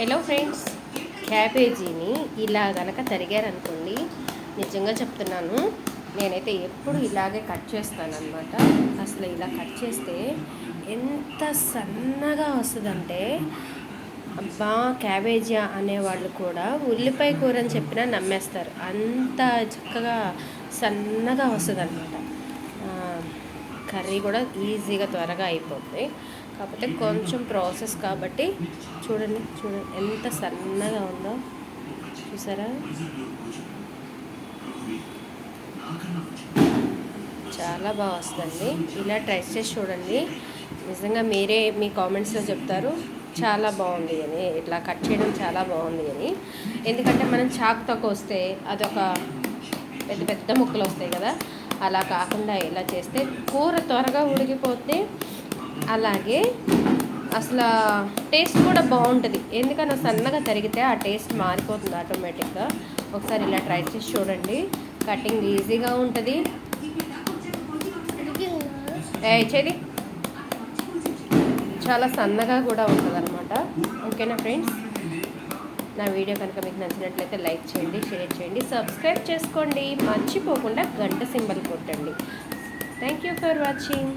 Hello friends క్యాబేజీని ఇలా గనక తరిగారనుకోండి నిజంగా చెప్తున్నాను నేనైతే ఎప్పుడు ఇలాగే కట్ చేస్తానన్నమాట. అసలు ఇలా కట్ చేస్తే ఎంత సన్నగా వస్తుందంటే అబ్బా క్యాబేజీ అనేవాళ్ళు కూడా ఉల్లిపాయ కూర అని చెప్పినా నమ్మేస్తారు. అంత చక్కగా సన్నగా వస్తుంది అనమాట కర్రీ కూడా ఈజీగా త్వరగా అయిపోతుంది కాకపోతే కొంచెం ప్రాసెస్ కాబట్టి చూడండి చూడండి. ఎంత సన్నగా ఉందో. చూసారా? చాలా బాగా వస్తుంది ఇలా ట్రై చేసి చూడండి. నిజంగా మీరే మీ కామెంట్స్లో చెప్తారు. చాలా బాగుంది అని. ఇట్లా కట్ చేయడం చాలా బాగుంది అని. ఎందుకంటే మనం చాకుతో వస్తే అదొక పెద్ద పెద్ద ముక్కలు వస్తాయి కదా. అలా కాకుండా ఇలా చేస్తే కూర త్వరగా ఉడికిపోతే అలాగే అసలు టేస్ట్ కూడా బాగుంటుంది. ఎందుకన్నా సన్నగా తరిగితే ఆ టేస్ట్ మారిపోతుంది ఆటోమేటిక్గా. ఒకసారి ఇలా ట్రై చేసి చూడండి. కటింగ్ ఈజీగా ఉంటుంది. చేది. చాలా సన్నగా కూడా ఉంటుంది అనమాట ఓకేనా ఫ్రెండ్స్? నా వీడియో కనుక మీకు నచ్చినట్లయితే లైక్ చేయండి షేర్ చేయండి సబ్స్క్రైబ్ చేసుకోండి. మర్చిపోకుండా గంట సింబల్ కొట్టండి. Thank you for watching.